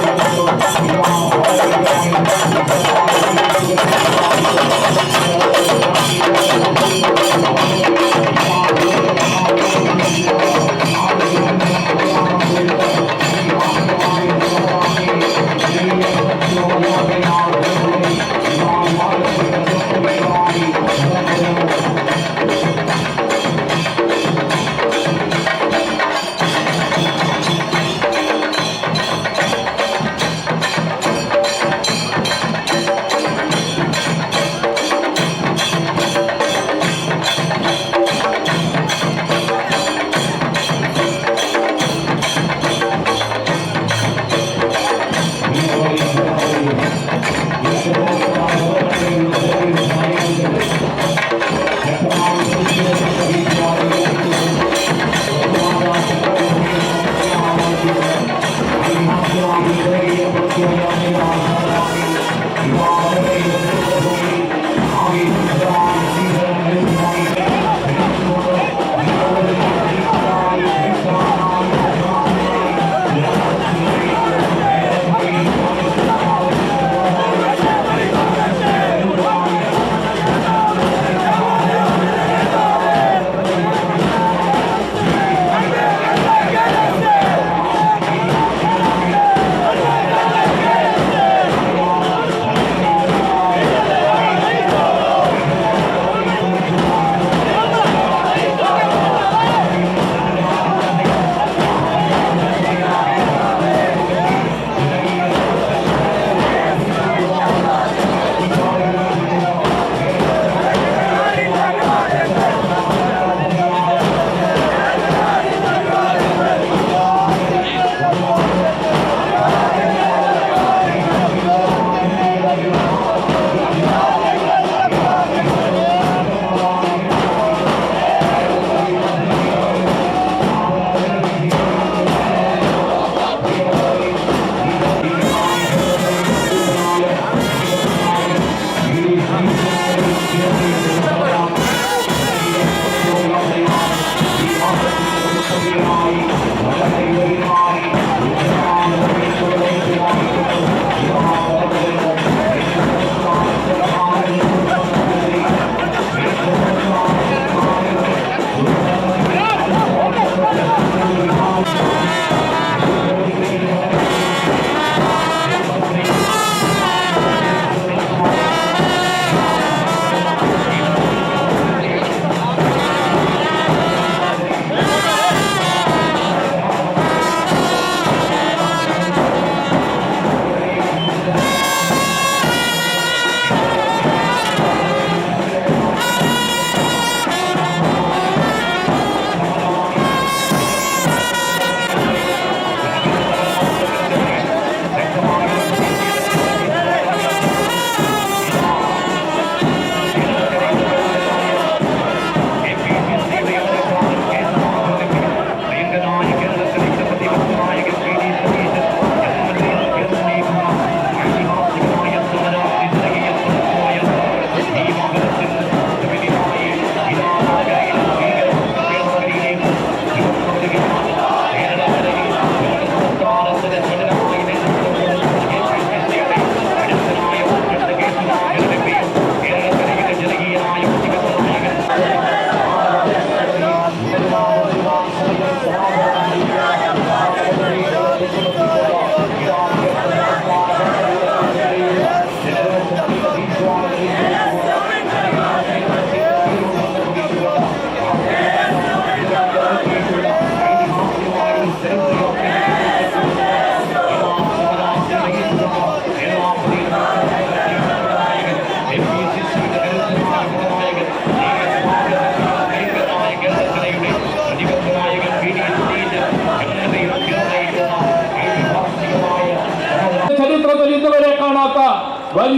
ചരിത്രത്തിൽ ഇന്നുവരെ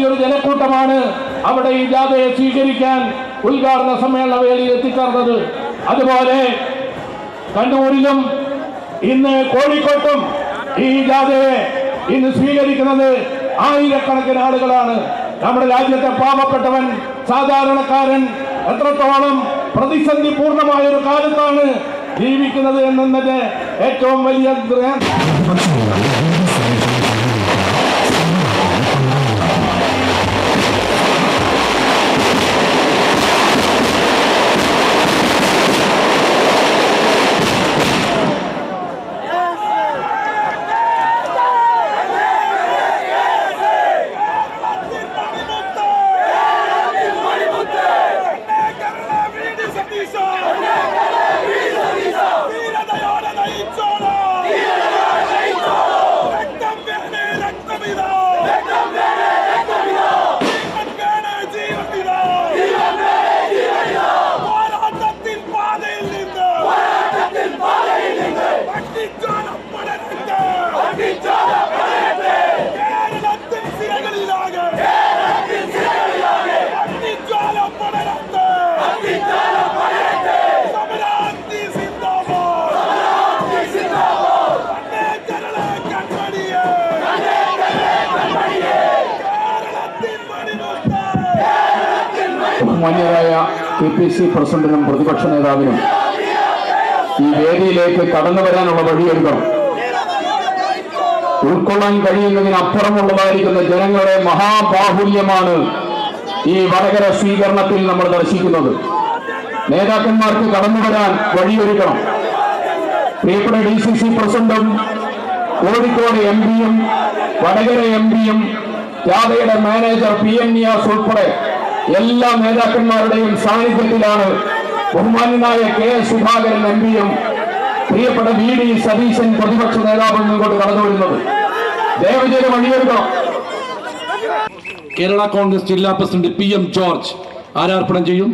വലിയൊരു ജനക്കൂട്ടമാണ് അവിടെ ഈ ജാഥയെ സ്വീകരിക്കാൻ ഉദ്ഘാടന സമ്മേളന വേദിയിൽ എത്തിച്ചേർന്നത്. അതുപോലെ കണ്ണൂരിലും ഇന്ന് കോഴിക്കോട്ടും ഈ ജാഥയെ ഇന്ന് സ്വീകരിക്കുന്നത് ആയിരക്കണക്കിന് ആളുകളാണ്. നമ്മുടെ രാജ്യത്തെ പാവപ്പെട്ടവൻ സാധാരണക്കാരൻ എത്രത്തോളം പ്രതിസന്ധി പൂർണമായ ഒരു കാലത്താണ് ജീവിക്കുന്നത് എന്നതിന്റെ ഏറ്റവും വലിയ ബഹുമാന്യരായ കെ പി സി പ്രസിഡന്റിനും പ്രതിപക്ഷ നേതാവിനും ഈ വേദിയിലേക്ക് കടന്നു വരാനുള്ള വഴിയൊരുക്കണം ഉൾക്കൊള്ളാൻ കഴിയുന്നതിനപ്പുറമുള്ളതായിരിക്കുന്ന ജനങ്ങളുടെ മഹാബാഹുല്യമാണ് ഈ വടകര സ്വീകരണത്തിൽ നമ്മൾ ദർശിക്കുന്നത്. നേതാക്കന്മാർക്ക് കടന്നു വരാൻ വഴിയൊരുക്കണം. പ്രിയപ്പെട്ട ഡി സി സി പ്രസിഡന്റും കോഴിക്കോട് എം പിയും വടകര എം പിയും ജാഥയുടെ മാനേജർ പി എൻ നിയാസ് ഉൾപ്പെടെ എല്ലാ നേതാക്കന്മാരുടെയും സാന്നിധ്യത്തിലാണ് ബഹുമാനായ കെ സുധാകരൻ എം പിയും പ്രിയപ്പെട്ട വി ഡി സതീശൻ പ്രതിപക്ഷ നേതാവും ഇങ്ങോട്ട് കടന്നു വരുന്നത്. വഴിയൊരുക്കണം കേരള കോൺഗ്രസ് ജില്ലാ പ്രസിഡന്റ് പി എം ജോർജ് ആരാർപ്പണം ചെയ്യും.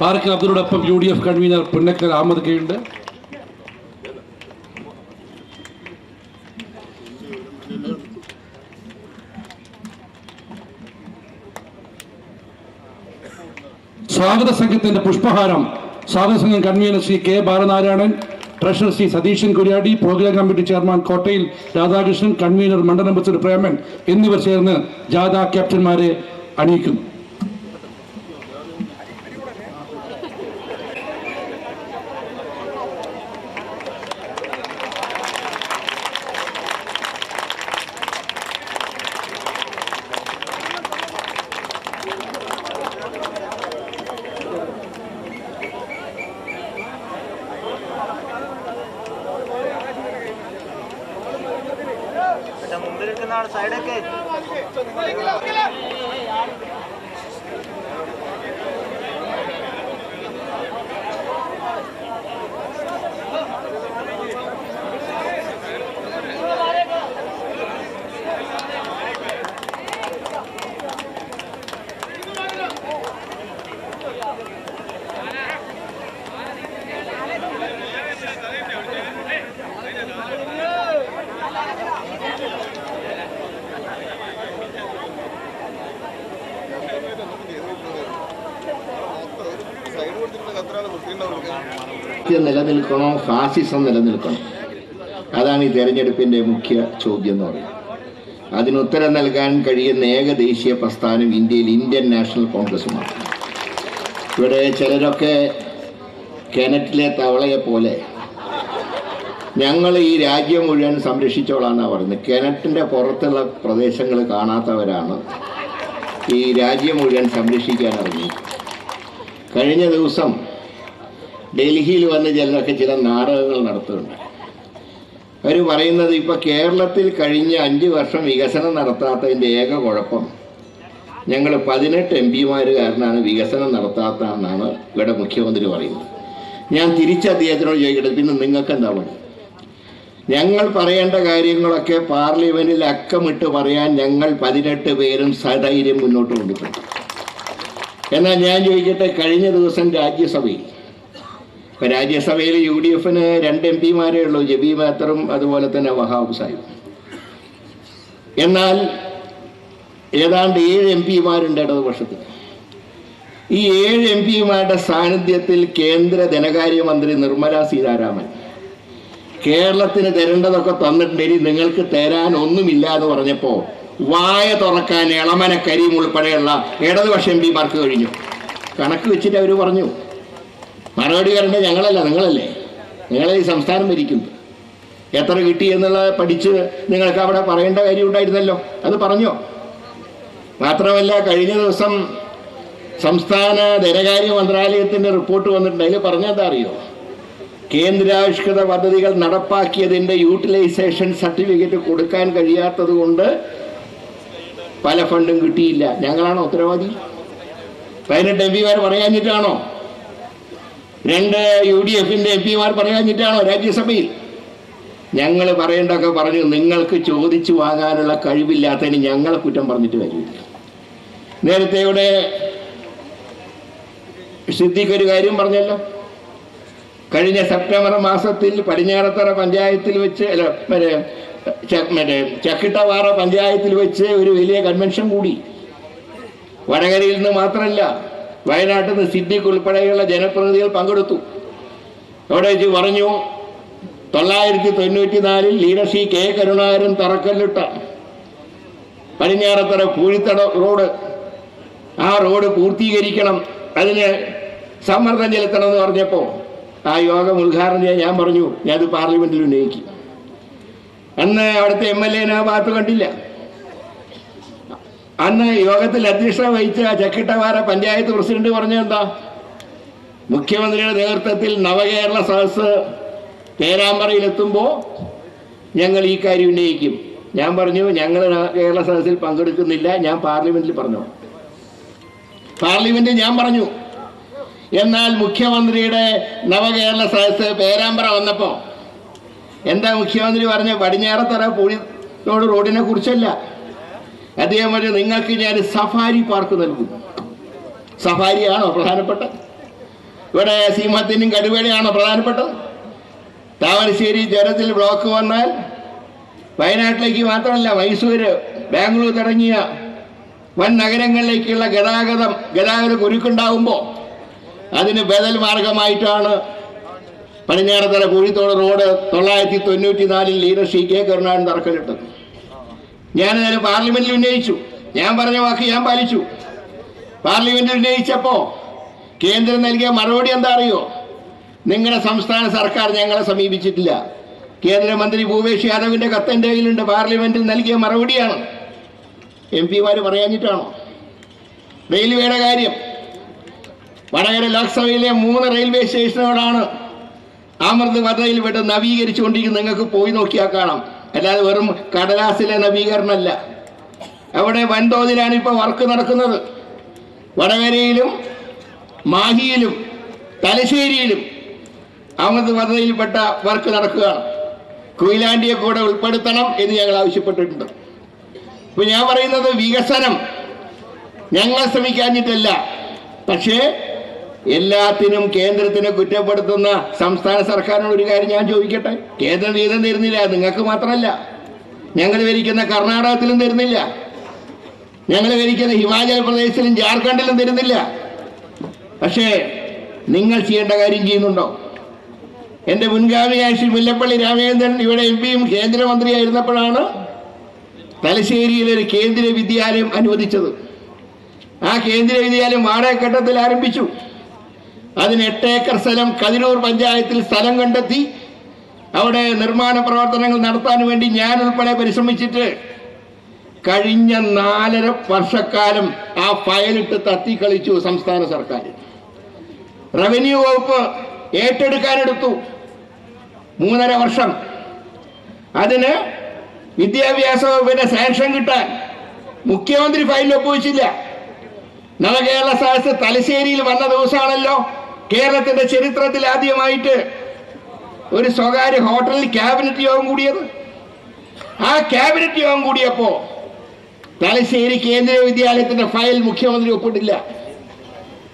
പാർക്കിൽ അബ്ദുള്ളോടൊപ്പം U D F convener Punnakkal Ahammed കെയുണ്ട്. സ്വാഗത സംഘത്തിന്റെ പുഷ്പഹാരം. സ്വാഗത സംഘം convener Shri K Balanarayanan treasurer Shri Satheeshan Kuriyadi programme committee chairman Kottayil Radhakrishnan convener മണ്ഡലം പ്രസിഡന്റ് പ്രേമൻ എന്നിവർ ചേർന്ന് ജാഥ ക്യാപ്റ്റന്മാരെ അണിയിക്കുന്നു മുമ്പിലിരിക്കുന്ന ആൾ സൈഡൊക്കെ നിലനിൽക്കണോ? ഫാസിസം നിലനിൽക്കണോ? അതാണ് ഈ തെരഞ്ഞെടുപ്പിന്റെ മുഖ്യ ചോദ്യം എന്ന് പറയുന്നത്. അതിന് ഉത്തരം നൽകാൻ കഴിയുന്ന ഏക ദേശീയ പ്രസ്ഥാനം ഇന്ത്യയിൽ ഇന്ത്യൻ നാഷണൽ കോൺഗ്രസുമാണ്. ഇവിടെ ചിലരൊക്കെ കിണറ്റിലെ തവളയെ പോലെ ഞങ്ങൾ ഈ രാജ്യം മുഴുവൻ സംരക്ഷിച്ചോളാന്നാണ് പറയുന്നത്. കിണറ്റിന്റെ പുറത്തുള്ള പ്രദേശങ്ങൾ കാണാത്തവരാണ് ഈ രാജ്യം മുഴുവൻ സംരക്ഷിക്കാൻ ഇറങ്ങി കഴിഞ്ഞ ദിവസം ഡൽഹിയിൽ വന്ന് ചിലരൊക്കെ ചില നാടകങ്ങൾ നടത്തുന്നുണ്ട്. അവർ പറയുന്നത് ഇപ്പോൾ കേരളത്തിൽ കഴിഞ്ഞ അഞ്ച് വർഷം വികസനം നടത്താത്തതിന്റെ ഏക കുഴപ്പം ഞങ്ങൾ പതിനെട്ട് എം പിമാർ കാരനാണ് വികസനം നടത്താത്തതെന്നാണ് ഇവിടെ മുഖ്യമന്ത്രി പറയുന്നത്. ഞാൻ തിരിച്ച് അദ്ദേഹത്തിനോട് ചോദിക്കട്ടെ പിന്നെ നിങ്ങൾക്ക് എന്താ പണി? ഞങ്ങൾ പറയേണ്ട കാര്യങ്ങളൊക്കെ പാർലമെന്റിൽ അക്കമിട്ട് പറയാൻ ഞങ്ങൾ പതിനെട്ട് പേരും സധൈര്യം മുന്നോട്ട് കൊണ്ടുപോകും എന്നാൽ ഞാൻ ചോദിക്കട്ടെ കഴിഞ്ഞ ദിവസം രാജ്യസഭയിൽ രാജ്യസഭയിൽ യു ഡി എഫിന് രണ്ട് എം പിമാരേ ഉള്ളൂ ജബി മാത്തറും അതുപോലെ തന്നെ വഹാബ് സാഹിബ്. എന്നാൽ ഏതാണ്ട് ഏഴ് എം പിമാരുണ്ട് ഇടതുപക്ഷത്തിൽ. ഈ ഏഴ് എം പിമാരുടെ സാന്നിധ്യത്തിൽ കേന്ദ്ര ധനകാര്യമന്ത്രി നിർമ്മല സീതാരാമൻ കേരളത്തിന് തരേണ്ടതൊക്കെ തന്നിട്ടുണ്ടെങ്കിൽ നിങ്ങൾക്ക് തരാൻ ഒന്നുമില്ല എന്ന് പറഞ്ഞപ്പോൾ വായ തുറക്കാൻ ഇളമന കരീം ഉൾപ്പെടെയുള്ള ഇടതുപക്ഷ എം പിമാർക്ക് കഴിഞ്ഞു. കണക്ക് വെച്ചിട്ട് അവർ പറഞ്ഞു. മറുപടി വരേണ്ട ഞങ്ങളല്ല നിങ്ങളല്ലേ. നിങ്ങളെ ഈ സംസ്ഥാനം ഭരിക്കുന്നത് എത്ര കിട്ടി എന്നുള്ളത് പഠിച്ച് നിങ്ങൾക്ക് അവിടെ പറയേണ്ട കാര്യം ഉണ്ടായിരുന്നല്ലോ. അത് പറഞ്ഞോ? മാത്രമല്ല കഴിഞ്ഞ ദിവസം സംസ്ഥാന ധനകാര്യ മന്ത്രാലയത്തിന്റെ റിപ്പോർട്ട് വന്നിട്ടുണ്ട്. അതിൽ പറഞ്ഞെന്താ അറിയോ? കേന്ദ്രാവിഷ്കൃത പദ്ധതികൾ നടപ്പാക്കിയതിന്റെ യൂട്ടിലൈസേഷൻ സർട്ടിഫിക്കറ്റ് കൊടുക്കാൻ കഴിയാത്തത് കൊണ്ട് പല ഫണ്ടും കിട്ടിയില്ല. ഞങ്ങളാണോ ഉത്തരവാദി? പതിനെട്ട് എം പിമാർ പറയാഞ്ഞിട്ടാണോ? രണ്ട് യു ഡി എഫിന്റെ എം പിമാർ പറയാഞ്ഞിട്ടാണോ രാജ്യസഭയിൽ? ഞങ്ങൾ പറയേണ്ടതൊക്കെ പറഞ്ഞു. നിങ്ങൾക്ക് ചോദിച്ചു വാങ്ങാനുള്ള കഴിവില്ലാത്തതിന് ഞങ്ങളെ കുറ്റം പറഞ്ഞിട്ട് വരില്ല നേരത്തെ ഇവിടെ സിദ്ദിഖ് ഒരു കാര്യം പറഞ്ഞല്ലോ. കഴിഞ്ഞ സെപ്റ്റംബർ മാസത്തിൽ പടിഞ്ഞാറത്തറ പഞ്ചായത്തിൽ വെച്ച് അല്ല മറ്റേ മറ്റേ ചക്കിട്ടവാറ പഞ്ചായത്തിൽ വെച്ച് ഒരു വലിയ കൺവെൻഷൻ കൂടി. വടകരയിൽ നിന്ന് മാത്രമല്ല വയനാട്ടിൽ നിന്ന് സിദ്ദിഖ് ഉൾപ്പെടെയുള്ള ജനപ്രതിനിധികൾ പങ്കെടുത്തു. അവിടെ വെച്ച് പറഞ്ഞു തൊള്ളായിരത്തി തൊണ്ണൂറ്റി നാലിൽ ലീഡർഷി കെ കരുണാകരൻ തറക്കല്ലിട്ട പടിഞ്ഞാറത്തറ പൂഴിത്തട റോഡ്. ആ റോഡ് പൂർത്തീകരിക്കണം അതിന് സമ്മർദ്ദം ചെലുത്തണം എന്ന് പറഞ്ഞപ്പോൾ ആ യോഗം ഉദ്ഘാടനം ചെയ്യാൻ ഞാൻ പറഞ്ഞു ഞാനത് പാർലമെന്റിൽ ഉന്നയിക്കും. അന്ന് അവിടുത്തെ എം എൽ എനെ ആ ഭാഗത്ത് കണ്ടില്ല. അന്ന് യോഗത്തിൽ അധ്യക്ഷത വഹിച്ച ചക്കിട്ടവാര പഞ്ചായത്ത് പ്രസിഡന്റ് പറഞ്ഞത് എന്താ മുഖ്യമന്ത്രിയുടെ നേതൃത്വത്തിൽ നവകേരള സദസ് പേരാമ്പ്രയിലെത്തുമ്പോൾ ഞങ്ങൾ ഈ കാര്യം ഉന്നയിക്കും. ഞാൻ പറഞ്ഞു ഞങ്ങൾ കേരള സദസ്സിൽ പങ്കെടുക്കുന്നില്ല ഞാൻ പാർലമെന്റിൽ പറഞ്ഞു. പാർലമെന്റ് ഞാൻ പറഞ്ഞു. എന്നാൽ മുഖ്യമന്ത്രിയുടെ നവകേരള സദസ്സ് പേരാമ്പ്ര വന്നപ്പോൾ എന്താ മുഖ്യമന്ത്രി പറഞ്ഞ പടിഞ്ഞാറത്തറ പുഴി റോഡിനെ കുറിച്ചല്ല. അദ്ദേഹം പറഞ്ഞു നിങ്ങൾക്ക് ഞാൻ സഫാരി പാർക്ക് നൽകും. സഫാരിയാണോ പ്രധാനപ്പെട്ട? ഇവിടെ സീമത്തിനും കടുവേടയാണോ പ്രധാനപ്പെട്ടത്? താമരശ്ശേരി ജലത്തിൽ ബ്ലോക്ക് വന്നാൽ വയനാട്ടിലേക്ക് മാത്രമല്ല മൈസൂര് ബാംഗ്ലൂർ തുടങ്ങിയ വൻ നഗരങ്ങളിലേക്കുള്ള ഗതാഗതം ഗതാഗത കുരുക്കുണ്ടാകുമ്പോൾ അതിന് ബദൽ മാർഗമായിട്ടാണ് പടിഞ്ഞാറത്തറ കോഴിത്തോട് റോഡ് തൊള്ളായിരത്തി തൊണ്ണൂറ്റി നാലിൽ ലീഡർ ശ്രീ കെ കരുണാകരൻ തറക്കല്ലിട്ടത്. ഞാൻ അതിന് പാർലമെന്റിൽ ഉന്നയിച്ചു. ഞാൻ പറഞ്ഞ വാക്ക് ഞാൻ പാലിച്ചു. പാർലമെന്റിൽ ഉന്നയിച്ചപ്പോ കേന്ദ്രം നൽകിയ മറുപടി എന്താ അറിയോ? നിങ്ങളുടെ സംസ്ഥാന സർക്കാർ ഞങ്ങളെ സമീപിച്ചിട്ടില്ല. കേന്ദ്രമന്ത്രി ഭൂപേഷ് യാദവിന്റെ കത്ത് കയ്യിലുണ്ട്. പാർലമെന്റിൽ നൽകിയ മറുപടിയാണ്. എം പിമാർ പറയാഞ്ഞിട്ടാണോ? റെയിൽവേയുടെ കാര്യം. വടകര ലോക്സഭയിലെ മൂന്ന് റെയിൽവേ സ്റ്റേഷനുകളാണ് അമൃത് വിട്ട് നവീകരിച്ചുകൊണ്ടിരിക്കുന്നത് നിങ്ങൾക്ക് പോയി നോക്കിയാൽ കാണാം. അല്ലാതെ വെറും കടലാസിലെ നവീകരണമല്ല. അവിടെ വൻതോതിലാണ് ഇപ്പോൾ വർക്ക് നടക്കുന്നത്. വടകരയിലും മാഹിയിലും തലശ്ശേരിയിലും അമൃത് പദ്ധതിയിൽപ്പെട്ട വർക്ക് നടക്കുകയാണ്. കുയിലാണ്ടിയെ കൂടെ ഉൾപ്പെടുത്തണം എന്ന് ഞങ്ങൾ ആവശ്യപ്പെട്ടിട്ടുണ്ട്. ഇപ്പൊ ഞാൻ പറയുന്നത് വികസനം ഞങ്ങൾ ശ്രമിക്കാഞ്ഞിട്ടല്ല. പക്ഷേ എല്ലാത്തിനും കേന്ദ്രത്തിനെ കുറ്റപ്പെടുത്തുന്ന സംസ്ഥാന സർക്കാരിനോട് ഒരു കാര്യം ഞാൻ ചോദിക്കട്ടെ? കേന്ദ്രം വീതം തരുന്നില്ല നിങ്ങൾക്ക് മാത്രമല്ല. ഞങ്ങൾ ഭരിക്കുന്ന കർണാടകത്തിലും തരുന്നില്ല. ഞങ്ങൾ ഭരിക്കുന്ന ഹിമാചൽ പ്രദേശിലും ജാർഖണ്ഡിലും തരുന്നില്ല. പക്ഷേ നിങ്ങൾ ചെയ്യേണ്ട കാര്യം ചെയ്യുന്നുണ്ടോ? എന്റെ മുൻഗാമിയായ ശ്രീ മുല്ലപ്പള്ളി രാമചന്ദ്രൻ ഇവിടെ എം പിയും കേന്ദ്രമന്ത്രിയായിരുന്നപ്പോഴാണ് തലശ്ശേരിയിൽ ഒരു വിദ്യാലയം അനുവദിച്ചത്. ആ കേന്ദ്രീയ വിദ്യാലയം വാടകഘട്ടത്തിൽ ആരംഭിച്ചു. അതിന് എട്ട് ഏക്കർ സ്ഥലം കതിരൂർ പഞ്ചായത്തിൽ സ്ഥലം കണ്ടെത്തി അവിടെ നിർമ്മാണ പ്രവർത്തനങ്ങൾ നടത്താൻ വേണ്ടി ഞാൻ ഉൾപ്പെടെ പരിശ്രമിച്ചിട്ട് കഴിഞ്ഞ നാലര വർഷക്കാലം ആ ഫയലിട്ട് തത്തിക്കളിച്ചു സംസ്ഥാന സർക്കാർ. റവന്യൂ വകുപ്പ് ഏറ്റെടുക്കാനെടുത്തു മൂന്നര വർഷം. അതിന് വിദ്യാഭ്യാസ വകുപ്പിന്റെ സാങ്ഷൻ കിട്ടാൻ മുഖ്യമന്ത്രി ഫയലിൽ ഒപ്പുവെച്ചില്ല. നവകേരള സദസ് തലശ്ശേരിയിൽ വന്ന ദിവസമാണല്ലോ. കേരളത്തിന്റെ ചരിത്രത്തിൽ ആദ്യമായിട്ട് ഒരു സ്വകാര്യ ഹോട്ടലിൽ ക്യാബിനറ്റ് യോഗം കൂടിയത്. ആ ക്യാബിനറ്റ് യോഗം കൂടിയപ്പോ തലശ്ശേരി കേന്ദ്രീയ വിദ്യാലയത്തിന്റെ ഫയൽ മുഖ്യമന്ത്രി ഒപ്പിട്ടില്ല.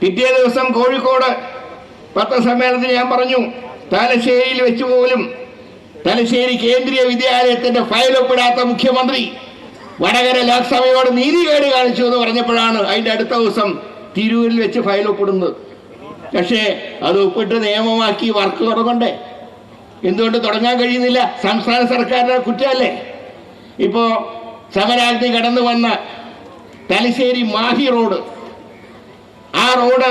പിറ്റേ ദിവസം കോഴിക്കോട് പത്രസമ്മേളനത്തിൽ ഞാൻ പറഞ്ഞു തലശ്ശേരിയിൽ വെച്ച് പോലും തലശ്ശേരി കേന്ദ്രീയ വിദ്യാലയത്തിന്റെ ഫയൽ ഒപ്പിടാത്ത മുഖ്യമന്ത്രി വടകര ലോക്സഭയോട് നീതികേട് കാണിച്ചു എന്ന് പറഞ്ഞപ്പോഴാണ് അതിന്റെ അടുത്ത ദിവസം തിരൂരിൽ വെച്ച് ഫയൽ ഒപ്പിടുന്നത്. പക്ഷേ അത് ഒപ്പിട്ട് നിയമമാക്കി വർക്ക് തുടങ്ങണ്ടേ എന്തുകൊണ്ട് തുടങ്ങാൻ കഴിയുന്നില്ല? സംസ്ഥാന സർക്കാരിന്റെ കുറ്റമല്ലേ? ഇപ്പോ സമരാജ്ഞി കടന്നു വന്ന തലശ്ശേരി മാഹി റോഡ് ആ റോഡ്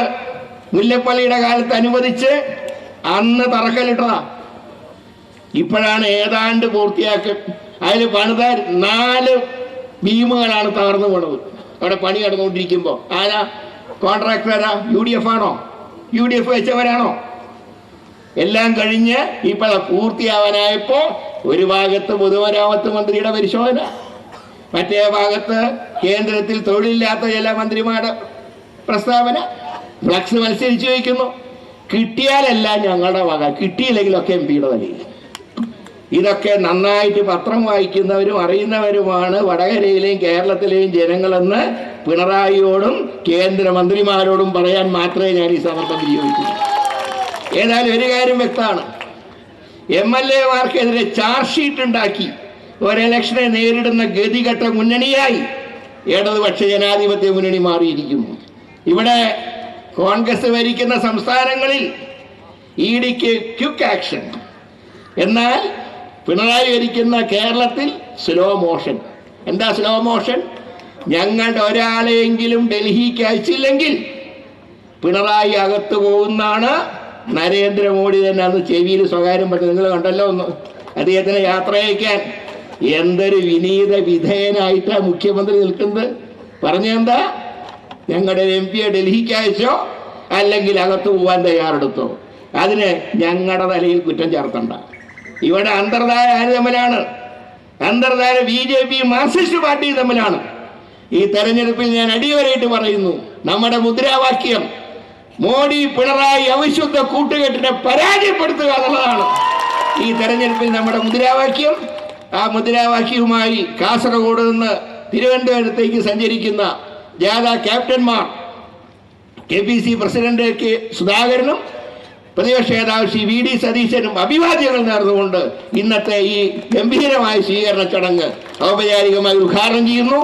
മുല്ലപ്പള്ളിയുടെ കാലത്ത് അനുവദിച്ച് അന്ന് തറക്കല്ലിട്ടതാ. ഇപ്പോഴാണ് ഏതാണ്ട് പൂർത്തിയാക്കി. അതിൽ പണിത നാല് ബീമുകളാണ് തകർന്നു പോണത് അവിടെ പണി നടന്നുകൊണ്ടിരിക്കുമ്പോൾ ആരാ? കോൺട്രാക്ടറാ യു ഡി എഫ് ആണോ? യു ഡി എഫ് വെച്ചവരാണോ? എല്ലാം കഴിഞ്ഞ് ഇപ്പോൾ പൂർത്തിയാവാനായപ്പോ ഒരു ഭാഗത്ത് പൊതുമരാമത്ത് മന്ത്രിയുടെ പരിശോധന മറ്റേ ഭാഗത്ത് കേന്ദ്രത്തിൽ തൊഴിലില്ലാത്ത ചില മന്ത്രിമാരുടെ പ്രസ്താവന. ഫ്ലക്സ് മത്സരിച്ചു വയ്ക്കുന്നു കിട്ടിയാലെല്ലാം ഞങ്ങളുടെ വക കിട്ടിയില്ലെങ്കിലൊക്കെ എം പിയുടെ തലയിൽ ഇതൊക്കെ നന്നായിട്ട് പത്രം വായിക്കുന്നവരും അറിയുന്നവരുമാണ് വടകരയിലെയും കേരളത്തിലെയും ജനങ്ങളെന്ന് പിണറായിയോടും കേന്ദ്രമന്ത്രിമാരോടും പറയാൻ മാത്രമേ ഞാൻ ഈ സന്ദർഭം വിനിയോഗിക്കൂ. ഏതായാലും ഒരു കാര്യം വ്യക്തമാണ്. എം എൽ എമാർക്കെതിരെ ചാർജ് ഷീറ്റ് ഉണ്ടാക്കി ഒരലക്ഷനെ നേരിടുന്ന ഗതികെട്ട മുന്നണിയായി ഇടതുപക്ഷ ജനാധിപത്യ മുന്നണി മാറിയിരിക്കുന്നു. ഇവിടെ കോൺഗ്രസ് ഭരിക്കുന്ന സംസ്ഥാനങ്ങളിൽ ഇ ഡിക്ക് ക്യുക്ക് ആക്ഷൻ. എന്നാൽ പിണറായി ഭരിക്കുന്ന കേരളത്തിൽ സ്ലോ മോഷൻ എന്താ സ്ലോ മോഷൻ ഞങ്ങളുടെ ഒരാളെയെങ്കിലും ഡൽഹിക്ക് അയച്ചില്ലെങ്കിൽ പിണറായി അകത്ത് പോകുന്നാണ് നരേന്ദ്രമോദി തന്നെ അന്ന് ചെവിയിൽ സ്വകാര്യം പറ്റും നിങ്ങൾ കണ്ടല്ലോ ഒന്ന് അദ്ദേഹത്തിന് യാത്ര അയക്കാൻ എന്തൊരു വിനീത വിധേയനായിട്ടാണ് മുഖ്യമന്ത്രി നിൽക്കുന്നത്. പറഞ്ഞെന്താ ഞങ്ങളുടെ എം പിയെ ഡൽഹിക്ക് അയച്ചോ അല്ലെങ്കിൽ അകത്ത് പോകാൻ തയ്യാറെടുത്തോ? അതിന് ഞങ്ങളുടെ തലയിൽ കുറ്റം ചേർത്തണ്ട. ഇവിടെ അന്തർധാര ആര് തമ്മിലാണ്? അന്തർധാര B J P Marxist party തമ്മിലാണ്. ഈ തെരഞ്ഞെടുപ്പിൽ ഞാൻ അടിയവരായിട്ട് പറയുന്നു നമ്മുടെ മുദ്രാവാക്യം മോഡി പിണറായി അവിശുദ്ധ കൂട്ടുകെട്ടിനെ പരാജയപ്പെടുത്തുക എന്നുള്ളതാണ്. ഈ തെരഞ്ഞെടുപ്പിൽ നമ്മുടെ മുദ്രാവാക്യം ആ മുദ്രാവാക്യവുമായി കാസർഗോഡ് നിന്ന് തിരുവനന്തപുരത്തേക്ക് സഞ്ചരിക്കുന്ന ജാഥ ക്യാപ്റ്റന്മാർ K P C president K സുധാകരനും പ്രതിപക്ഷ നേതാവ് ശ്രീ വി ഡി സതീശനും അഭിവാദ്യങ്ങൾ നേർന്നുകൊണ്ട് ഇന്നത്തെ ഈ ഗംഭീരമായ സ്വീകരണ ചടങ്ങ് ഔപചാരികമായി ഉദ്ഘാടനം ചെയ്യുന്നു.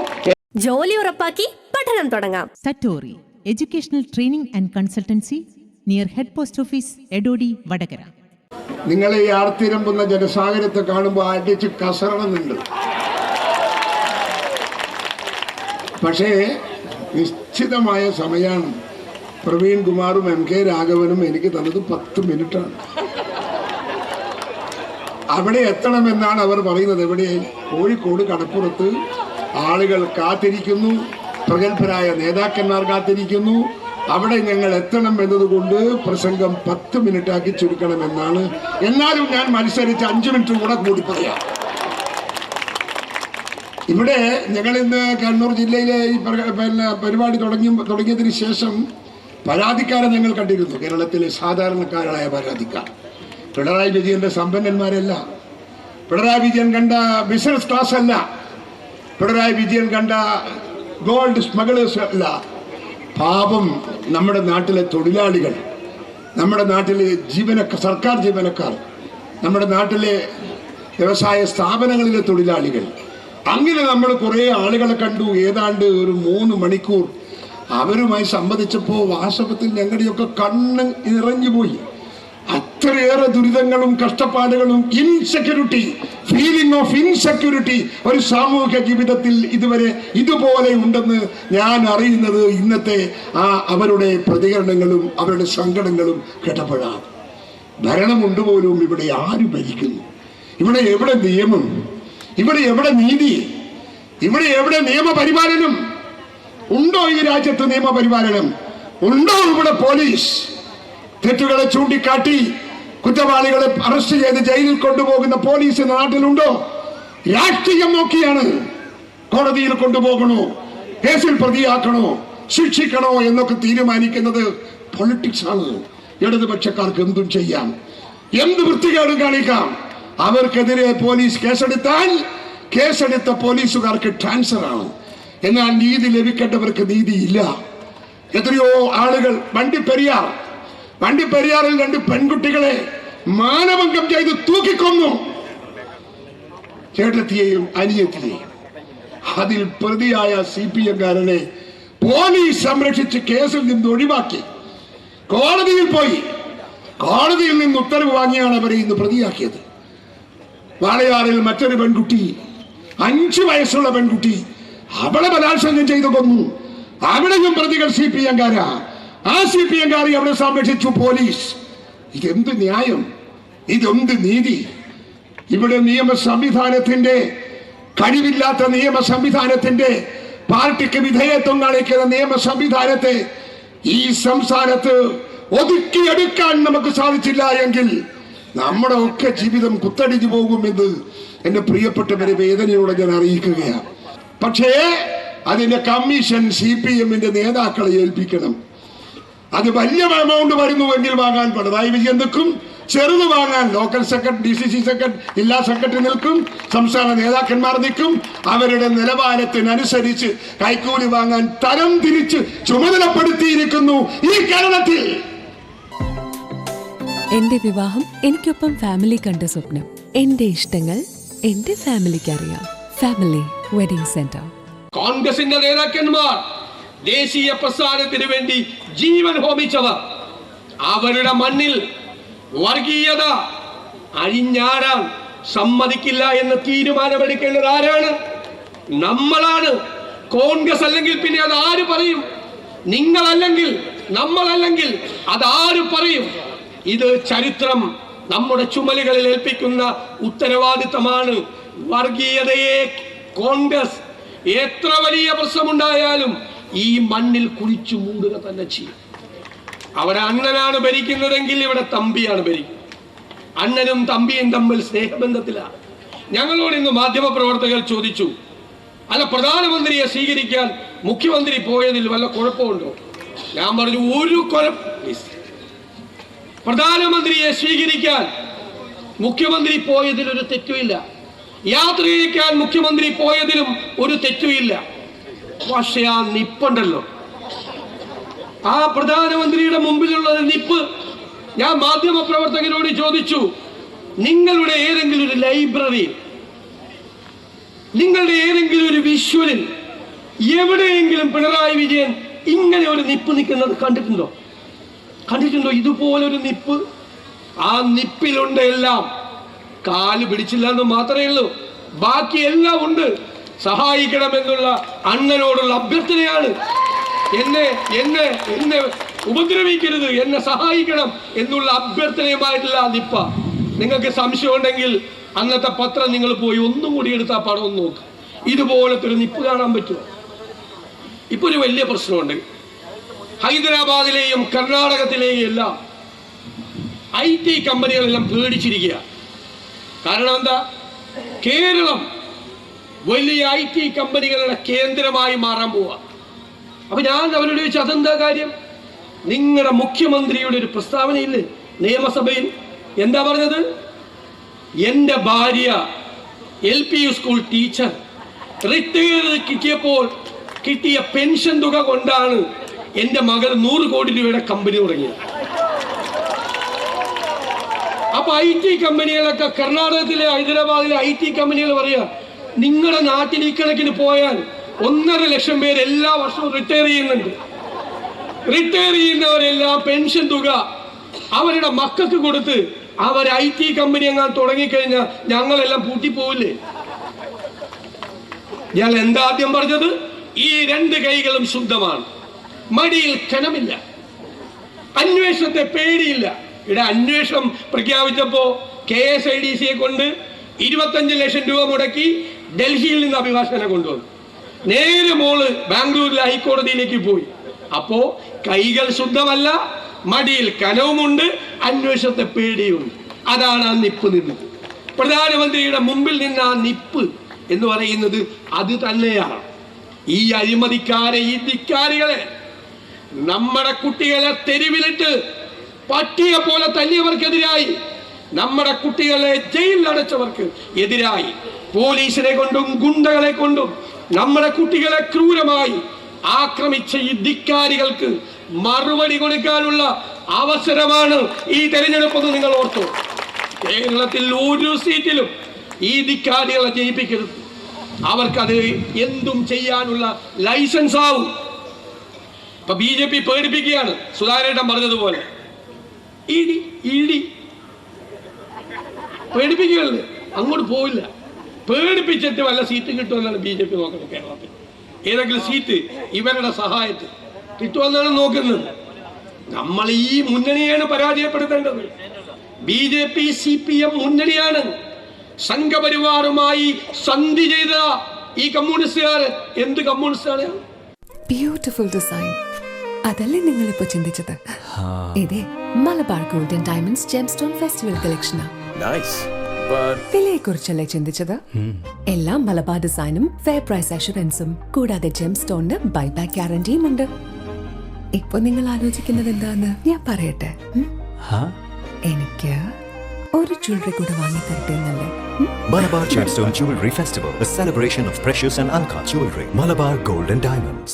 ജോലി ഉറപ്പാക്കി പഠനം തുടങ്ങാം. Satori educational training and consultancy near head post office Edodi Vadakara. നിങ്ങളെ ഈ ആർത്തിരമ്പുന്ന ജനസാഗരത്തെ കാണുമ്പോൾ അടിച്ച് കസറണമെന്നുണ്ട്. പക്ഷേ നിശ്ചിതമായ സമയമാണ് പ്രവീൺ കുമാറും എം കെ രാഘവനും എനിക്ക് തന്നത് പത്ത് മിനിറ്റാണ്. അവിടെ എത്തണമെന്നാണ് അവർ പറയുന്നത്. എവിടെ? കോഴിക്കോട് കടപ്പുറത്ത് ആളുകൾ കാത്തിരിക്കുന്നു പ്രഗത്ഭരായ നേതാക്കന്മാർ കാത്തിരിക്കുന്നു. അവിടെ ഞങ്ങൾ എത്തണം എന്നതുകൊണ്ട് പ്രസംഗം പത്ത് മിനിറ്റാക്കി ചുരുക്കണമെന്നാണ്. എന്നാലും ഞാൻ മത്സരിച്ച് അഞ്ചു മിനിറ്റ് കൂടെ കൂടി പറയാം. ഇവിടെ ഞങ്ങൾ ഇന്ന് കണ്ണൂർ ജില്ലയിലെ ഈ പിന്നെ പരിപാടി തുടങ്ങി തുടങ്ങിയതിന് ശേഷം പരാതിക്കാരെ ഞങ്ങൾ കണ്ടിരുന്നു. കേരളത്തിലെ സാധാരണക്കാരായ പരാതിക്കാർ. പിണറായി വിജയന്റെ സമ്പന്നന്മാരല്ല. പിണറായി വിജയൻ കണ്ട ബിസിനസ് ക്ലാസ് അല്ല. പിണറായി വിജയൻ കണ്ട ഗോൾഡ് സ്മഗ്ലേഴ്സ് അല്ല പാപം നമ്മുടെ നാട്ടിലെ തൊഴിലാളികൾ നമ്മുടെ നാട്ടിലെ ജീവനക്കാർ സർക്കാർ ജീവനക്കാർ നമ്മുടെ നാട്ടിലെ വ്യവസായ സ്ഥാപനങ്ങളിലെ തൊഴിലാളികൾ. അങ്ങനെ നമ്മൾ കുറേ ആളുകളെ കണ്ടു. ഏതാണ്ട് ഒരു മൂന്ന് മണിക്കൂർ അവരുമായി സംവദിച്ചപ്പോൾ വാസ്തവത്തിൽ ഞങ്ങളുടെയൊക്കെ കണ്ണ് നിറഞ്ഞുപോയി അത്രയേറെ ദുരിതങ്ങളും കഷ്ടപ്പാടുകളും ഇൻസെക്യൂരിറ്റി ഫീലിംഗ് ഓഫ് ഇൻസെക്യൂരിറ്റി ഒരു സാമൂഹിക ജീവിതത്തിൽ ഇതുവരെ ഇതുപോലെ ഉണ്ടെന്ന് ഞാൻ അറിയുന്നത് ഇന്നത്തെ ആ അവരുടെ പ്രതികരണങ്ങളും അവരുടെ സങ്കടങ്ങളും കേട്ടപ്പോഴാണ്. ഭരണമുണ്ട് പോലും ഇവിടെ ആര് ഭരിക്കുന്നു? ഇവിടെ എവിടെ നിയമം? ഇവിടെ എവിടെ നീതി? ഇവിടെ എവിടെ നിയമപരിപാലനം? ഉണ്ടോ ഈ രാജ്യത്ത് നിയമപരിപാലനം? ഉണ്ടോ ഇവിടെ പോലീസ്? തെറ്റുകളെ ചൂണ്ടിക്കാട്ടി കുറ്റവാളികളെ അറസ്റ്റ് ചെയ്ത് ജയിലിൽ കൊണ്ടുപോകുന്ന പോലീസ് നാട്ടിലുണ്ടോ? രാഷ്ട്രീയം നോക്കിയാണ് കോടതിയിൽ കൊണ്ടുപോകണോ? കേസിൽ പ്രതിയാക്കണോ? ശിക്ഷിക്കണോ എന്നൊക്കെ തീരുമാനിക്കുന്നത് പൊളിറ്റിക്സ് ആണ്. ഇടതുപക്ഷക്കാർക്ക് എന്തും ചെയ്യാം. എന്ത് വൃത്തികേടും കാണിക്കാം. അവർക്കെതിരെ പോലീസ് കേസെടുത്താൽ കേസെടുത്ത പോലീസുകാർക്ക് ട്രാൻസ്ഫർ ആണ്. എന്നാൽ നീതി ലഭിക്കേണ്ടവർക്ക് നീതിയില്ല. എത്രയോ ആളുകൾ വണ്ടിപ്പെരിയാർ വണ്ടിപ്പെരിയാറിൽ രണ്ട് പെൺകുട്ടികളെ മാനഭംഗം ചെയ്ത് തൂക്കിക്കൊന്നു. ചേട്ടത്തിയെയും അനിയത്തിയെയും. അതിൽ പ്രതിയായ സി പി എംകാരനെ പോലീസ് സംരക്ഷിച്ച് കേസിൽ നിന്ന് ഒഴിവാക്കി. കോടതിയിൽ പോയി. കോടതിയിൽ നിന്ന് ഉത്തരവ് വാങ്ങിയാണ് അവരെ ഇന്ന് പ്രതിയാക്കിയത്. വാളയാറിൽ മറ്റൊരു പെൺകുട്ടി അഞ്ചു വയസ്സുള്ള പെൺകുട്ടി അവളെ ബലാത്സംഗം ചെയ്തു കൊന്നു. അവിടെയും പ്രതികൾ സി പി എംകാരാ. ആ സി പി എംകാരെ അവരെ സംരക്ഷിച്ചു പോലീസ്. ഇതെന്ത് ന്യായം? ഇതെന്ത് നീതി? ഇവിടെ നിയമ സംവിധാനത്തിന്റെ കഴിവില്ലാത്ത നിയമ സംവിധാനത്തിന്റെ പാർട്ടിക്ക് വിധേയത്വം കാണിക്കുന്ന നിയമ സംവിധാനത്തെ ഈ സംസ്ഥാനത്ത് ഒതുക്കിയെടുക്കാൻ നമുക്ക് സാധിച്ചില്ല എങ്കിൽ നമ്മുടെ ഒക്കെ ജീവിതം കുത്തടിഞ്ഞു പോകുമെന്ന് എന്റെ പ്രിയപ്പെട്ടവരെ വേദനയോടെ ഞാൻ അറിയിക്കുകയാണ്. പക്ഷേ അതിന്റെ കമ്മീഷൻ സി പി എമ്മിന്റെ നേതാക്കളെ ഏൽപ്പിക്കണം. അത് വലിയ എമൗണ്ട് വരുന്നുവെങ്കിൽ വാങ്ങാൻ പിണറായി വിജയൻ നിൽക്കും ചെറുത് വാങ്ങാൻ. Local secretary D C C secretary ജില്ലാ സെക്രട്ടറി നിൽക്കും. സംസ്ഥാന നേതാക്കന്മാർ നിൽക്കും. അവരുടെ നിലവാരത്തിനനുസരിച്ച് കൈക്കൂലി വാങ്ങാൻ തരം തിരിച്ച് ചുമതലപ്പെടുത്തിയിരിക്കുന്നു ഈ കേരളത്തിൽ. എന്റെ വിവാഹം എനിക്കൊപ്പം ഫാമിലി കണ്ട സ്വപ്നം. എന്റെ ഇഷ്ടങ്ങൾ എന്റെ ഫാമിലിക്ക് അറിയാം. ഫാമിലി വെഡിങ് സെന്റർ കോൺഗ്രസിന്റെ നേതാക്കന്മാർ ദേശീയ പ്രസ്ഥാനത്തിന് വേണ്ടി ജീവൻ ഹോമിച്ചവർ. അവരുടെ മണ്ണിൽ വർഗീയത അഴിഞ്ഞാടാൻ സമ്മതിക്കില്ല എന്ന് തീരുമാനമെടുക്കേണ്ടത് ആരാണ്? നമ്മളാണ്. കോൺഗ്രസ് അല്ലെങ്കിൽ പിന്നെ അത് ആര് പറയും? നിങ്ങളല്ലെങ്കിൽ നമ്മളല്ലെങ്കിൽ അത് ആര് പറയും? ഇത് ചരിത്രം നമ്മുടെ ചുമലുകളിൽ ഏൽപ്പിക്കുന്ന ഉത്തരവാദിത്തമാണ്. വർഗീയതയെ കോൺഗ്രസ്. എത്ര വലിയ പ്രശ്നമുണ്ടായാലും ഈ മണ്ണിൽ കുഴിച്ചു മൂടുക തന്നെ ചെയ്യും. അവിടെ അണ്ണനാണ് ഭരിക്കുന്നതെങ്കിൽ ഇവിടെ തമ്പിയാണ് ഭരിക്കുന്നത്. അണ്ണനും തമ്പിയും തമ്മിൽ സ്നേഹബന്ധത്തിലാണ് ഞങ്ങളോട് ഇന്ന് മാധ്യമപ്രവർത്തകർ ചോദിച്ചു അല്ല പ്രധാനമന്ത്രിയെ സ്വീകരിക്കാൻ മുഖ്യമന്ത്രി പോയതിൽ വല്ല കുഴപ്പമുണ്ടോ? ഞാൻ പറഞ്ഞു ഒരു കുഴപ്പം പ്രധാനമന്ത്രിയെ സ്വീകരിക്കാൻ മുഖ്യമന്ത്രി പോയതിൽ ഒരു തെറ്റുമില്ല. ചെയ്യിക്കാൻ മുഖ്യമന്ത്രി പോയതിലും ഒരു തെറ്റുമില്ല. പക്ഷെ ആ നിപ്പുണ്ടല്ലോ. ആ പ്രധാനമന്ത്രിയുടെ മുമ്പിലുള്ള നിപ്പ്. ഞാൻ മാധ്യമ പ്രവർത്തകരോട് ചോദിച്ചു നിങ്ങളുടെ ഏതെങ്കിലും ഒരു ലൈബ്രറി നിങ്ങളുടെ ഏതെങ്കിലും ഒരു വിഷ്വലിൽ എവിടെയെങ്കിലും പിണറായി വിജയൻ ഇങ്ങനെ ഒരു നിപ്പ് നിൽക്കുന്നത് കണ്ടിട്ടുണ്ടോ? കണ്ടിട്ടുണ്ടോ? ഇതുപോലൊരു നിപ്പ്. ആ നിപ്പിലുണ്ട് എല്ലാം. കാൽ പിടിച്ചില്ല എന്ന് മാത്രമേ ഉള്ളൂ. ബാക്കി എല്ലാം ഉണ്ട്. സഹായിക്കണമെന്നുള്ള അണ്ണനോടുള്ള അഭ്യർത്ഥനയാണ്. എന്നെ എന്നെ എന്നെ ഉപദ്രവിക്കരുത് എന്നെ സഹായിക്കണം എന്നുള്ള അഭ്യർത്ഥനയുമായിട്ടുള്ള നിപ്പ. നിങ്ങൾക്ക് സംശയം ഉണ്ടെങ്കിൽ അന്നത്തെ പത്രം നിങ്ങൾ പോയി ഒന്നും കൂടി എടുത്ത് ആ പടം ഒന്ന് നോക്ക്. ഇതുപോലത്തെ ഒരു നിപ്പ് കാണാൻ പറ്റുമോ? ഇപ്പൊ ഒരു വലിയ പ്രശ്നമുണ്ട്. ഹൈദരാബാദിലെയും കർണാടകത്തിലെയും എല്ലാം ഐ ടി കമ്പനികളെല്ലാം പേടിച്ചിരിക്കുക കാരണം എന്താ? കേരളം വലിയ ഐ ടി കമ്പനികളുടെ കേന്ദ്രമായി മാറാൻ പോവാ. അപ്പൊ ഞാൻ അവരോട് ചോദിച്ചു അതെന്താ കാര്യം? നിങ്ങളുടെ മുഖ്യമന്ത്രിയുടെ ഒരു പ്രസ്താവനയില്ലേ നിയമസഭയിൽ എന്താ പറഞ്ഞത്? എന്റെ ഭാര്യ L P school teacher retire കിട്ടിയപ്പോൾ കിട്ടിയ പെൻഷൻ തുക കൊണ്ടാണ് എന്റെ മകൾ നൂറ് കോടി രൂപയുടെ കമ്പനി തുടങ്ങിയത്. അപ്പൊ ഐ ടി കമ്പനികളൊക്കെ കർണാടകത്തിലെ ഹൈദരാബാദിലെ ഐ ടി കമ്പനികൾ പറയാ നിങ്ങളുടെ നാട്ടിൽ ഈ കണക്കിന് പോയാൽ ഒന്നര ലക്ഷം പേര് എല്ലാ വർഷവും റിട്ടയർ ചെയ്യുന്നുണ്ട്. റിട്ടയർ ചെയ്യുന്നവരെല്ലാം പെൻഷൻ തുക അവരുടെ മക്കൾക്ക് കൊടുത്ത് അവർ ഐ ടി കമ്പനി എങ്ങാൻ തുടങ്ങിക്കഴിഞ്ഞാൽ ഞങ്ങളെല്ലാം പൂട്ടിപ്പോവില്ലേ? ഞാൻ എന്താ ആദ്യം പറഞ്ഞത്? ഈ രണ്ട് കൈകളും ശുദ്ധമാണ്. മടിയിൽ കനമില്ല. അന്വേഷണത്തെ പേടിയില്ല. ഇവിടെ അന്വേഷണം പ്രഖ്യാപിച്ചപ്പോ കെ എസ് ഐ ഡി സിയെ കൊണ്ട് ഇരുപത്തഞ്ച് ലക്ഷം രൂപ മുടക്കി ഡൽഹിയിൽ നിന്ന് അഭിഭാഷകനെ കൊണ്ടുവന്നു. നേരെ മോൾ ബാംഗ്ലൂരിൽ ഹൈക്കോടതിയിലേക്ക് പോയി. അപ്പോ കൈകൾ ശുദ്ധമല്ല മടിയിൽ കനവുമുണ്ട് അന്വേഷണത്തെ പേടിയുണ്ട്. അതാണ് ആ നിപ്പ് നിന്നത് പ്രധാനമന്ത്രിയുടെ മുമ്പിൽ നിന്ന് ആ നിപ്പ് എന്ന് പറയുന്നത് അത് തന്നെയാണ്. ഈ അഴിമതിക്കാരെ ഈ ധിക്കാരികളെ നമ്മുടെ കുട്ടികളെ തെരുവിലിട്ട് പട്ടിയെ പോലെ തല്ലിയവർക്കെതിരായി നമ്മുടെ കുട്ടികളെ ജയിലിൽ അടച്ചവർക്ക് എതിരായി പോലീസിനെ കൊണ്ടും ഗുണ്ടകളെ കൊണ്ടും നമ്മുടെ കുട്ടികളെ ക്രൂരമായി ആക്രമിച്ച ഈ ധിക്കാരികൾക്ക് മറുപടി കൊടുക്കാനുള്ള അവസരമാണ് ഈ തെരഞ്ഞെടുപ്പെന്ന് നിങ്ങൾ ഓർത്തു. കേരളത്തിൽ ഒരു സീറ്റിലും ഈ ധിക്കാരികളെ ജയിപ്പിക്കരുത്. അവർക്കത് എന്തും ചെയ്യാനുള്ള ലൈസൻസ് ആവും. ഇപ്പൊ ബി ജെ പി പേടിപ്പിക്കുകയാണ് സുധാകരേട്ടൻ പറഞ്ഞതുപോലെ. ഇടി ഇടി പേടിപ്പിക്കുകയല്ലേ അങ്ങോട്ട് പോവില്ല. പേടിപ്പിച്ചിട്ട് വല്ല സീറ്റ് കിട്ടുമെന്നാണ് ബി ജെ പി നോക്കുന്നത് കേരളത്തിൽ. ഏതെങ്കിലും സീറ്റ് ഇവരുടെ സഹായത്തിൽ. കിട്ടുമെന്നാണ് നോക്കുന്നത്. നമ്മൾ ഈ മുന്നണിയാണ് പരാജയപ്പെടുത്തേണ്ടത്. B J P C P M മുന്നണിയാണ്. സംഘപരിവാറുമായി സന്ധി ചെയ്ത ഈ കമ്മ്യൂണിസ്റ്റുകാർ എന്ത് കമ്മ്യൂണിസ്റ്റാണ്? ബ്യൂട്ടിഫുൾ ഡിസൈൻ അതല്ലേ നിങ്ങൾ ഇപ്പൊ ചിന്തിച്ചത് ഇതേ Malabar golden diamonds gemstone festival കളക്ഷനാ വിലയെ കുറിച്ചല്ലേ ചിന്തിച്ചത്? എല്ലാ മലബാർ ഡിസൈനും ഫെയർ പ്രൈസ് അഷുറൻസും കൂടാതെ ജെം സ്റ്റോണിന് ബൈബാക്ക് ഗ്യാരണ്ടിയും ഉണ്ട്. ഇപ്പൊ നിങ്ങൾ ആലോചിക്കുന്നത് എന്താന്ന് ഞാൻ പറയട്ടെ? എനിക്ക് ഒരു ജ്വല്ലറി കൂടെ വാങ്ങി തരട്ടെ എന്നല്ലേ? Malabar Gemstone Jewelry Festival, a celebration of precious and uncut jewelry. Malabar Gold and Diamonds.